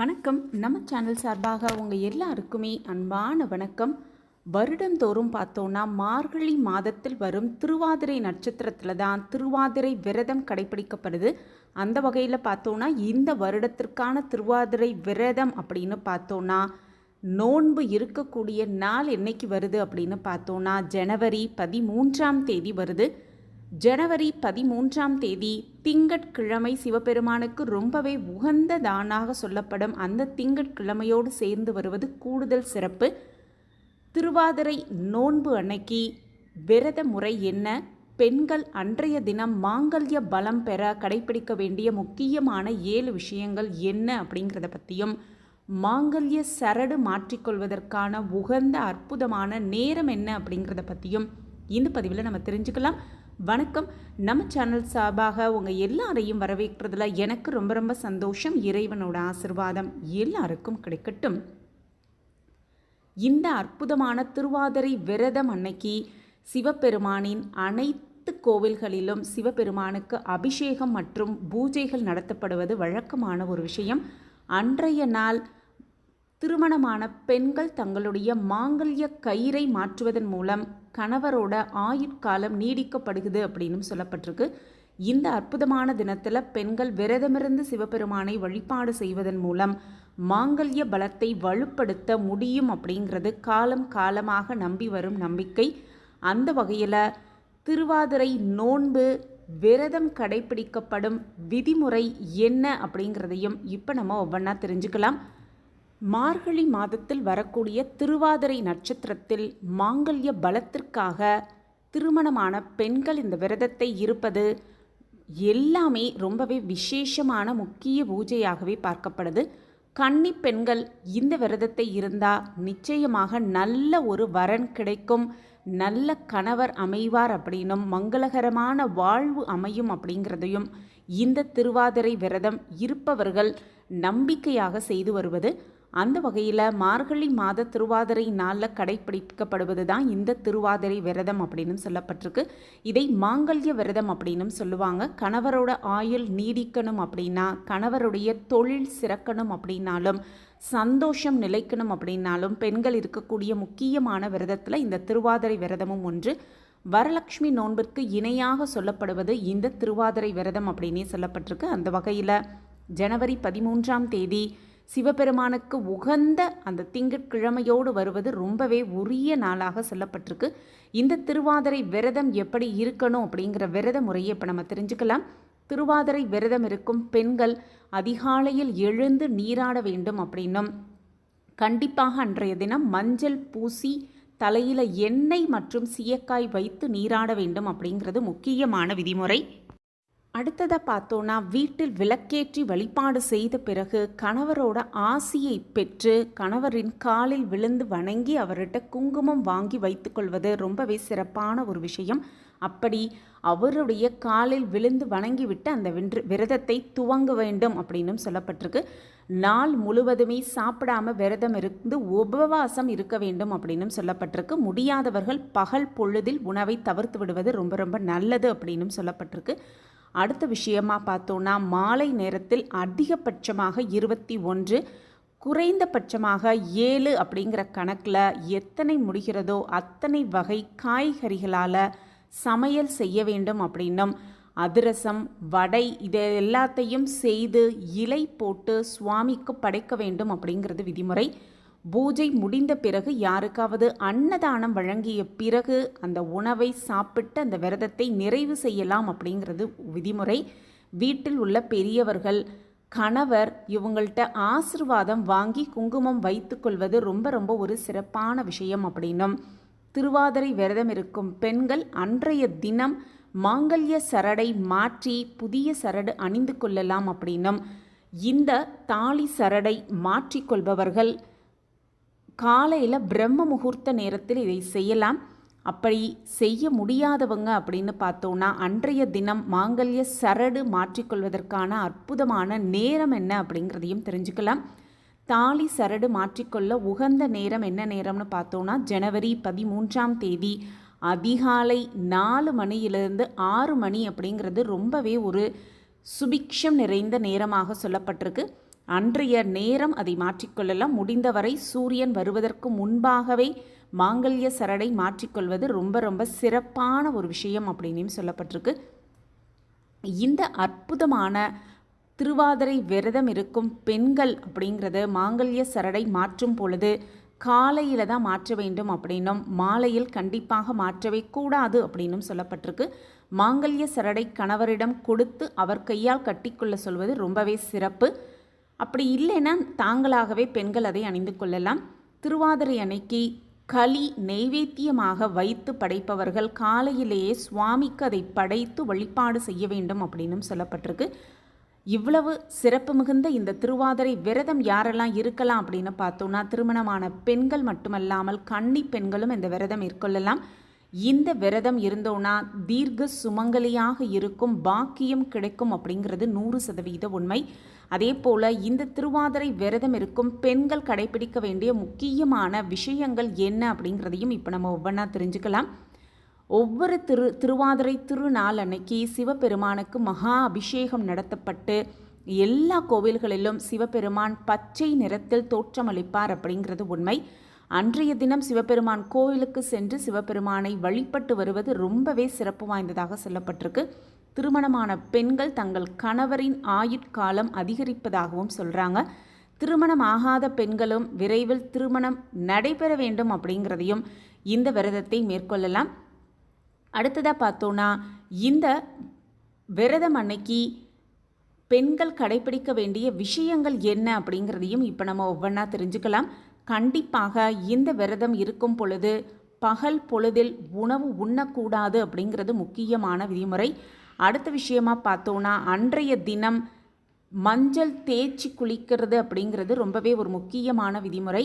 வணக்கம். நம்ம சேனல் சார்பாக உங்கள் எல்லாருக்குமே அன்பான வணக்கம். வருடந்தோறும் பார்த்தோன்னா மார்கழி மாதத்தில் வரும் திருவாதிரை நட்சத்திரத்தில் தான் திருவாதிரை விரதம் கடைபிடிக்கப்படுது அந்த வகையில் பார்த்தோன்னா இந்த வருடத்திற்கான திருவாதிரை விரதம் அப்படின்னு பார்த்தோன்னா நோன்பு இருக்கக்கூடிய நாள் என்னைக்கு வருது அப்படின்னு பார்த்தோன்னா ஜனவரி பதிமூன்றாம் தேதி வருது. ஜனவரி பதிமூன்றாம் தேதி திங்கட்கிழமை சிவபெருமானுக்கு ரொம்பவே உகந்த தானாக சொல்லப்படும் அந்த திங்கட்கிழமையோடு சேர்ந்து வருவது கூடுதல் சிறப்பு. திருவாதிரை நோன்பு அன்னைக்கு விரத முறை என்ன? பெண்கள் அன்றைய தினம் மாங்கல்ய பலம் பெற கடைபிடிக்க வேண்டிய முக்கியமான ஏழு விஷயங்கள் என்ன அப்படிங்கிறத பற்றியும் மாங்கல்ய சரடு மாற்றிக்கொள்வதற்கான உகந்த அற்புதமான நேரம் என்ன அப்படிங்கிறத பற்றியும் இந்த பதிவில் நம்ம தெரிஞ்சுக்கலாம். வணக்கம். நம்ம சேனல் சார்பாக உங்கள் எல்லாரையும் வரவேற்கிறதுல எனக்கு ரொம்ப ரொம்ப சந்தோஷம். இறைவனோட ஆசிர்வாதம் எல்லாருக்கும் கிடைக்கட்டும். இந்த அற்புதமான திருவாதிரை விரதம் அன்னைக்கு சிவபெருமானின் அனைத்து கோவில்களிலும் சிவபெருமானுக்கு அபிஷேகம் மற்றும் பூஜைகள் நடத்தப்படுவது வழக்கமான ஒரு விஷயம். அன்றைய நாள் திருமணமான பெண்கள் தங்களுடைய மாங்கல்ய கயிறை மாற்றுவதன் மூலம் கணவரோட ஆயுட்காலம் நீடிக்கப்படுகிறது அப்படின்னு சொல்லப்பட்டிருக்கு. இந்த அற்புதமான தினத்தில் பெண்கள் விரதமிருந்து சிவபெருமானை வழிபாடு செய்வதன் மூலம் மாங்கல்ய பலத்தை வலுப்படுத்த முடியும் அப்படிங்கிறது காலம் காலமாக நம்பி வரும் நம்பிக்கை. அந்த வகையில் திருவாதிரை நோன்பு விரதம் கடைபிடிக்கப்படும் விதிமுறை என்ன அப்படிங்கிறதையும் இப்போ நம்ம ஒவ்வொன்றா தெரிஞ்சுக்கலாம். மார்கழி மாதத்தில் வரக்கூடிய திருவாதிரை நட்சத்திரத்தில் மாங்கல்ய பலத்திற்காக திருமணமான பெண்கள் இந்த விரதத்தை இருப்பது எல்லாமே ரொம்பவே விசேஷமான முக்கிய பூஜையாகவே பார்க்கப்படுது. கன்னி பெண்கள் இந்த விரதத்தை இருந்தால் நிச்சயமாக நல்ல ஒரு வரன் கிடைக்கும். நல்ல கணவர் அமைவார் அப்படின்னும் மங்களகரமான வாழ்வு அமையும் அப்படிங்கிறதையும் இந்த திருவாதிரை விரதம் இருப்பவர்கள் நம்பிக்கையாக செய்து வருவது அந்த வகையில் மார்கழி மாத திருவாதிரை நாளில் கடைப்பிடிக்கப்படுவது தான் இந்த திருவாதிரை விரதம் அப்படின்னு சொல்லப்பட்டிருக்கு. இதை மாங்கல்ய விரதம் அப்படின்னு சொல்லுவாங்க. கணவரோட ஆயுள் நீடிக்கணும் அப்படின்னா கணவருடைய தொழில் சிறக்கணும் அப்படின்னாலும் சந்தோஷம் நிலைக்கணும் அப்படின்னாலும் பெண்கள் இருக்கக்கூடிய முக்கியமான விரதத்தில் இந்த திருவாதிரை விரதமும் ஒன்று. வரலட்சுமி நோன்பிற்கு இணையாக சொல்லப்படுவது இந்த திருவாதிரை விரதம் அப்படின்னே சொல்லப்பட்டிருக்கு. அந்த வகையில் ஜனவரி பதிமூன்றாம் தேதி சிவபெருமானுக்கு உகந்த அந்த திங்கட்கிழமையோடு வருவது ரொம்பவே உரிய நாளாக சொல்லப்பட்டிருக்கு. இந்த திருவாதிரை விரதம் எப்படி இருக்கணும் அப்படிங்கிற விரத முறையை இப்போ நம்ம தெரிஞ்சுக்கலாம். திருவாதிரை விரதம் இருக்கும் பெண்கள் அதிகாலையில் எழுந்து நீராட வேண்டும் அப்படின்னும். கண்டிப்பாக அன்றைய தினம் மஞ்சள் பூசி தலையில் எண்ணெய் மற்றும் சீயக்காய் வைத்து நீராட வேண்டும் அப்படிங்கிறது முக்கியமான விதிமுறை. அடுத்ததை பார்த்தோன்னா வீட்டில் விளக்கேற்றி வழிபாடு செய்த பிறகு கணவரோட ஆசியை பெற்று கணவரின் காலில் விழுந்து வணங்கி அவர்கிட்ட குங்குமம் வாங்கி வைத்துக்கொள்வது ரொம்பவே சிறப்பான ஒரு விஷயம். அப்படி அவருடைய காலில் விழுந்து வணங்கிவிட்டு அந்த வென்று விரதத்தை துவங்க வேண்டும் அப்படின்னும் சொல்லப்பட்டிருக்கு. நாள் முழுவதுமே சாப்பிடாம விரதம் இருந்து உபவாசம் இருக்க வேண்டும் அப்படின்னும் சொல்லப்பட்டிருக்கு. முடியாதவர்கள் பகல் பொழுதில் உணவை தவிர்த்து விடுவது ரொம்ப ரொம்ப நல்லது அப்படின்னும் சொல்லப்பட்டிருக்கு. அடுத்த விஷயமா பார்த்தோன்னா மாலை நேரத்தில் அதிகபட்சமாக இருபத்தி ஒன்று குறைந்தபட்சமாக ஏழு அப்படிங்கிற கணக்கில் எத்தனை முடிகிறதோ அத்தனை வகை காய்கறிகளால் சமையல் செய்ய வேண்டும் அப்படின்னும். அதிரசம் வடை இதை எல்லாத்தையும் செய்து இலை போட்டு சுவாமிக்கு படைக்க வேண்டும் அப்படிங்கிறது விதிமுறை. பூஜை முடிந்த பிறகு யாருக்காவது அன்னதானம் வழங்கிய பிறகு அந்த உணவை சாப்பிட்டு அந்த விரதத்தை நிறைவு செய்யலாம் அப்படிங்கிறது விதிமுறை. வீட்டில் உள்ள பெரியவர்கள் கணவர் இவங்கள்ட்ட ஆசிர்வாதம் வாங்கி குங்குமம் வைத்துக்கொள்வது ரொம்ப ரொம்ப ஒரு சிறப்பான விஷயம் அப்படின்னும். திருவாதிரை விரதம் இருக்கும் பெண்கள் அன்றைய தினம் மாங்கல்ய சரடை மாற்றி புதிய சரடு அணிந்து கொள்ளலாம் அப்படின்னும். இந்த தாலி சரடை மாற்றிக்கொள்பவர்கள் காலையில் பிரம்ம முகூர்த்த நேரத்தில் இதை செய்யலாம். அப்படி செய்ய முடியாதவங்க அப்படின்னு பார்த்தோன்னா அன்றைய தினம் மாங்கல்ய சரடு மாற்றிக்கொள்வதற்கான அற்புதமான நேரம் என்ன அப்படிங்கிறதையும் தெரிஞ்சுக்கலாம். தாலி சரடு மாற்றிக்கொள்ள உகந்த நேரம் என்ன நேரம்னு பார்த்தோன்னா ஜனவரி பதிமூன்றாம் தேதி. அதிகாலை நாலு மணியிலிருந்து ஆறு மணி அப்படிங்கிறது ரொம்பவே ஒரு சுபிக்ஷம் நிறைந்த நேரமாக சொல்லப்பட்டிருக்கு. அன்றைய நேரம் அதை மாற்றிக்கொள்ளலாம். முடிந்தவரை சூரியன் வருவதற்கு முன்பாகவே மாங்கல்ய சரடை மாற்றிக்கொள்வது ரொம்ப ரொம்ப சிறப்பான ஒரு விஷயம் அப்படின்னு சொல்லப்பட்டிருக்கு. இந்த அற்புதமான திருவாதிரை விரதம் இருக்கும் பெண்கள் அப்படிங்கிறது மாங்கல்ய சரடை மாற்றும் பொழுது காலையில் தான் மாற்ற வேண்டும் அப்படின்னும் மாலையில் கண்டிப்பாக மாற்றவே கூடாது அப்படின்னும் சொல்லப்பட்டிருக்கு. மாங்கல்ய சரடை கணவரிடம் கொடுத்து அவர் கையால் கட்டிக்கொள்ள சொல்வது ரொம்பவே சிறப்பு. அப்படி இல்லைன்னா தாங்களாகவே பெண்கள் அதை அணிந்து கொள்ளலாம். திருவாதிரை அன்னைக்கு களி நெய்வேத்தியமாக வைத்து படைப்பவர்கள் காலையிலேயே சுவாமிக்கு அதை படைத்து வழிபாடு செய்ய வேண்டும் அப்படின்னும் சொல்லப்பட்டிருக்கு. இவ்வளவு சிறப்பு மிகுந்த இந்த திருவாதிரை விரதம் யாரெல்லாம் இருக்கலாம் அப்படின்னு பார்த்தோம்னா திருமணமான பெண்கள் மட்டுமல்லாமல் கன்னி பெண்களும் இந்த விரதம் மேற்கொள்ளலாம். இந்த விரதம் இருந்தோன்னா தீர்க்க சுமங்கலியாக இருக்கும் பாக்கியம் கிடைக்கும் அப்படிங்கிறது நூறு சதவீத உண்மை. அதே போல் இந்த திருவாதிரை விரதம் இருக்கும் பெண்கள் கடைபிடிக்க வேண்டிய முக்கியமான விஷயங்கள் என்ன அப்படிங்கிறதையும் இப்போ நம்ம ஒவ்வொன்றா தெரிஞ்சுக்கலாம். ஒவ்வொரு திரு திருவாதிரை திருநாள் அன்னைக்கு சிவபெருமானுக்கு மகா அபிஷேகம் நடத்தப்பட்டு எல்லா கோவில்களிலும் சிவபெருமான் பச்சை நிறத்தில் தோற்றமளிப்பார் அப்படிங்கிறது உண்மை. அன்றைய தினம் சிவபெருமான் கோவிலுக்கு சென்று சிவபெருமானை வழிபட்டு வருவது ரொம்பவே சிறப்பு வாய்ந்ததாக சொல்லப்பட்டிருக்கு. திருமணமான பெண்கள் தங்கள் கணவரின் ஆயுட்காலம் அதிகரிப்பதாகவும் சொல்கிறாங்க திருமணம் ஆகாத பெண்களும் விரைவில் திருமணம் நடைபெற வேண்டும் அப்படிங்கிறதையும் இந்த விரதத்தை மேற்கொள்ளலாம். அடுத்ததாக பார்த்தோன்னா இந்த விரதம் அன்னைக்கு பெண்கள் கடைபிடிக்க வேண்டிய விஷயங்கள் என்ன அப்படிங்கிறதையும் இப்போ நம்ம ஒவ்வொன்றா தெரிஞ்சுக்கலாம். கண்டிப்பாக இந்த விரதம் இருக்கும் பொழுது பகல் பொழுதில் உணவு உண்ணக்கூடாது அப்படிங்கிறது முக்கியமான விதிமுறை. அடுத்த விஷயமா பார்த்தோன்னா அன்றைய தினம் மஞ்சள் தேய்ச்சி குளிக்கிறது அப்படிங்கிறது ரொம்பவே ஒரு முக்கியமான விதிமுறை.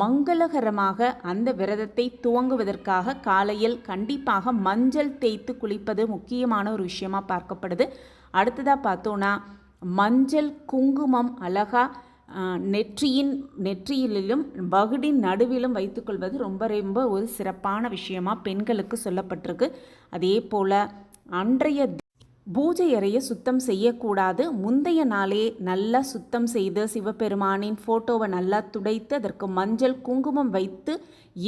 மங்களகரமாக அந்த விரதத்தை துவங்குவதற்காக காலையில் கண்டிப்பாக மஞ்சள் தேய்த்து குளிப்பது முக்கியமான ஒரு விஷயமா பார்க்கப்படுது. அடுத்ததாக பார்த்தோன்னா மஞ்சள் குங்குமம் அழகா நெற்றியின் நெற்றியிலும் வகுடின் நடுவிலும் வைத்துக்கொள்வது ரொம்ப ரொம்ப ஒரு சிறப்பான விஷயமா பெண்களுக்கு சொல்லப்பட்டிருக்கு. அதே போல் அன்றைய பூஜை அறையை சுத்தம் செய்யக்கூடாது. முந்தைய நாளே நல்லா சுத்தம் செய்து சிவபெருமானின் ஃபோட்டோவை நல்லா துடைத்து அதற்கு மஞ்சள் குங்குமம் வைத்து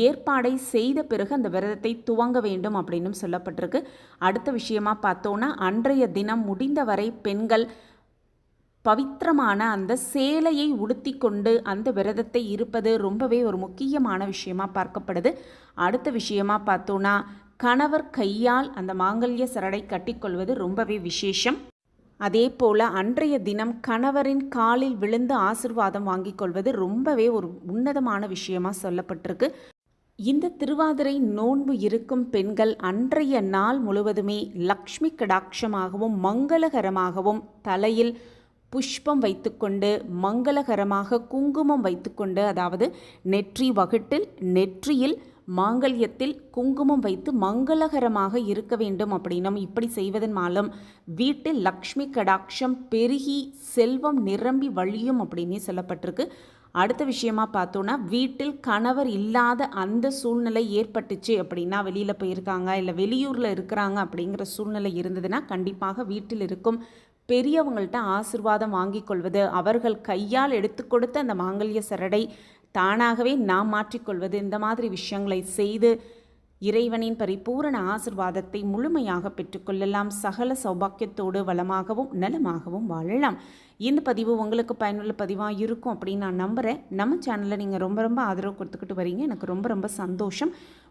ஏற்பாடை செய்த பிறகு அந்த விரதத்தை துவங்க வேண்டும் அப்படின்னு சொல்லப்பட்டிருக்கு. அடுத்த விஷயமா பார்த்தோன்னா அன்றைய தினம் முடிந்தவரை பெண்கள் பவித்திரமான அந்த சேலையை உடுத்தி கொண்டு அந்த விரதத்தை இருப்பது ரொம்பவே ஒரு முக்கியமான விஷயமா பார்க்கப்படுது. அடுத்த விஷயமா பார்த்தோன்னா கணவர் கையால் அந்த மாங்கல்ய சரடை கட்டிக்கொள்வது ரொம்பவே விசேஷம். அதே போல் அன்றைய தினம் கணவரின் காலில் விழுந்து ஆசிர்வாதம் வாங்கிக் கொள்வது ரொம்பவே ஒரு உன்னதமான விஷயமா சொல்லப்பட்டிருக்கு. இந்த திருவாதிரை நோன்பு இருக்கும் பெண்கள் அன்றைய நாள் முழுவதுமே லக்ஷ்மி கடாட்சமாகவும் மங்களகரமாகவும் தலையில் புஷ்பம் வைத்துக்கொண்டு மங்களகரமாக குங்குமம் வைத்துக்கொண்டு அதாவது நெற்றி வகுட்டில் நெற்றியில் மாங்கல்யத்தில் குங்குமம் வைத்து மங்களகரமாக இருக்க வேண்டும் அப்படின்னும் இப்படி செய்வதன் மூலம் வீட்டில் லக்ஷ்மி கடாட்சம் பெருகி செல்வம் நிரம்பி வழியும் அப்படின்னே சொல்லப்பட்டிருக்கு. அடுத்த விஷயமா பார்த்தோன்னா வீட்டில் கணவர் இல்லாத அந்த சூழ்நிலை ஏற்பட்டுச்சு அப்படின்னா வெளியில் போயிருக்காங்க இல்லை வெளியூரில் இருக்கிறாங்க அப்படிங்கிற சூழ்நிலை இருந்ததுன்னா கண்டிப்பாக வீட்டில் இருக்கும் பெரியவங்கள்ட்ட ஆசிர்வாதம் வாங்கி கொள்வது அவர்கள் கையால் எடுத்து கொடுத்த அந்த மாங்கல்ய சரடை தானாகவே நாம் மாற்றிக்கொள்வது இந்த மாதிரி விஷயங்களை செய்து இறைவனின் பரிபூரண ஆசிர்வாதத்தை முழுமையாக பெற்றுக்கொள்ளலாம் சகல சௌபாக்கியத்தோடு வளமாகவும் நலமாகவும் வாழலாம். இந்த பதிவு உங்களுக்கு பயனுள்ள பதிவாக இருக்கும் அப்படின்னு நான் நம்புகிறேன் நம்ம சேனலில் நீங்கள் ரொம்ப ரொம்ப ஆதரவு கொடுத்துக்கிட்டு வரீங்க. எனக்கு ரொம்ப ரொம்ப சந்தோஷம்.